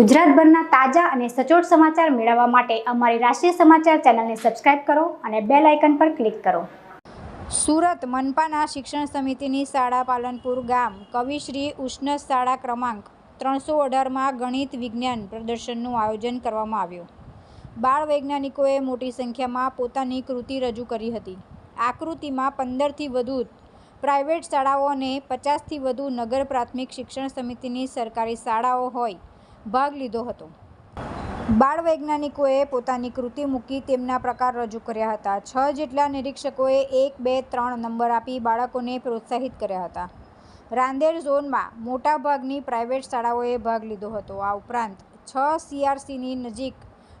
ગુજરાતભરના તાજા અને સચોટ સમાચાર મેળવવા માટે અમારી રાષ્ટ્રીય સમાચાર ચેનલને સબસ્ક્રાઇબ કરો અને બેલ આઇકન પર ક્લિક કરો. સુરત મનપાના શિક્ષણ સમિતિની શાળા પાલનપુર ગામ. કવિશ્રી ઉષ્ણ શાળા ક્રમાંક ત્રણસો અઢારમાં ગણિત વિજ્ઞાન પ્રદર્શનનું આયોજન કરવામાં આવ્યું. બાળ વૈજ્ઞાનિકોએ મોટી સંખ્યામાં પોતાની કૃતિ રજૂ કરી હતી. આકૃતિમાં પંદરથી વધુ પ્રાઇવેટ શાળાઓ અને પચાસથી વધુ નગર પ્રાથમિક શિક્ષણ સમિતિની સરકારી શાળાઓ હોય ભાગ લીધો હતો. બાળ વૈજ્ઞાનિકોએ પોતાની કૃતિ મૂકી તેમના પ્રકાર રજૂ કર્યા હતા. છ જેટલા નિરીક્ષકોએ એક, બે, ત્રણ નંબર આપી બાળકોને પ્રોત્સાહિત કર્યા હતા. રાંદેર ઝોનમાં મોટાભાગની પ્રાઇવેટ શાળાઓએ ભાગ લીધો હતો. આ ઉપરાંત છ સીઆરસીની નજીક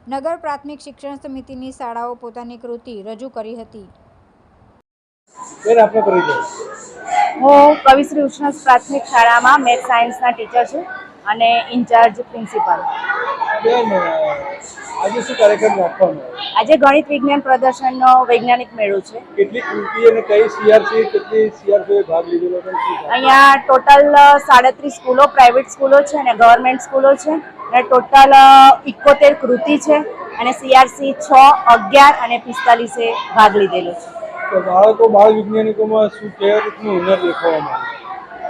નગર પ્રાથમિક શિક્ષણ સમિતિની શાળાઓ પોતાની કૃતિ રજૂ કરી હતી. હું કવિશ્રી ઉષ્ણ પ્રાથમિક શાળામાં મેથ સાયન્સના ટીચર છું અને ઇન્ચાર્જ પ્રિન્સિપાલ. આજે શું કાર્યક્રમ રાખવાનો? આજે ગણિત વિજ્ઞાન પ્રદર્શનનો વૈજ્ઞાનિક મેળો છે. કેટલી કૃતિ અને કઈ સીઆરસી કેટલી સીઆરસીએ ભાગ લીધેલો છે? અહીંયા ટોટલ સાડત્રીસ સ્કૂલો પ્રાઇવેટ સ્કૂલો છે અને ગવર્મેન્ટ સ્કૂલો છે. અને ટોટલ ઇકોતેર કૃતિ છે અને સીઆરસી છ અગિયાર અને પિસ્તાલીસે ભાગ લીધેલો છે. તો બાળકો બાળ વૈજ્ઞાનિકોમાં શું કેવા રીતનું હુનર દેખાવામાં આવે?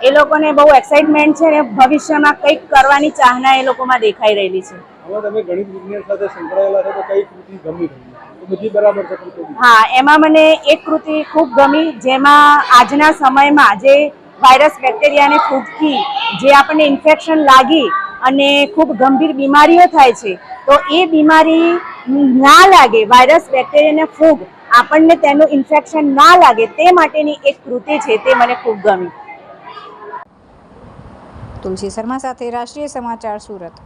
એ લોકોને બહુ એક્સાઇટમેન્ટ છે અને ભવિષ્યમાં કંઈક કરવાની ચાહના એ લોકોમાં દેખાઈ રહેલી છે. તમે ગણિત વિજ્ઞાન સાથે સંકળાયેલા છો તો કઈ કૃતિ ગમી તમને? બધી બરાબર છે હા એમાં મને એક કૃતિ ખૂબ ગમી જેમાં આજના સમયમાં જે વાયરસ બેક્ટેરિયાને ફૂટકી જે આપણને ઇન્ફેક્શન લાગી અને ખૂબ ગંભીર બીમારીઓ થાય છે તો એ બીમારી ના લાગે વાયરસ બેક્ટેરિયાને ફૂગ આપણને તેનું ઇન્ફેક્શન ના લાગે તે માટેની એક કૃતિ છે તે મને ખૂબ ગમી. તુલસી શર્મા સાથે રાષ્ટ્રીય સમાચાર સુરત.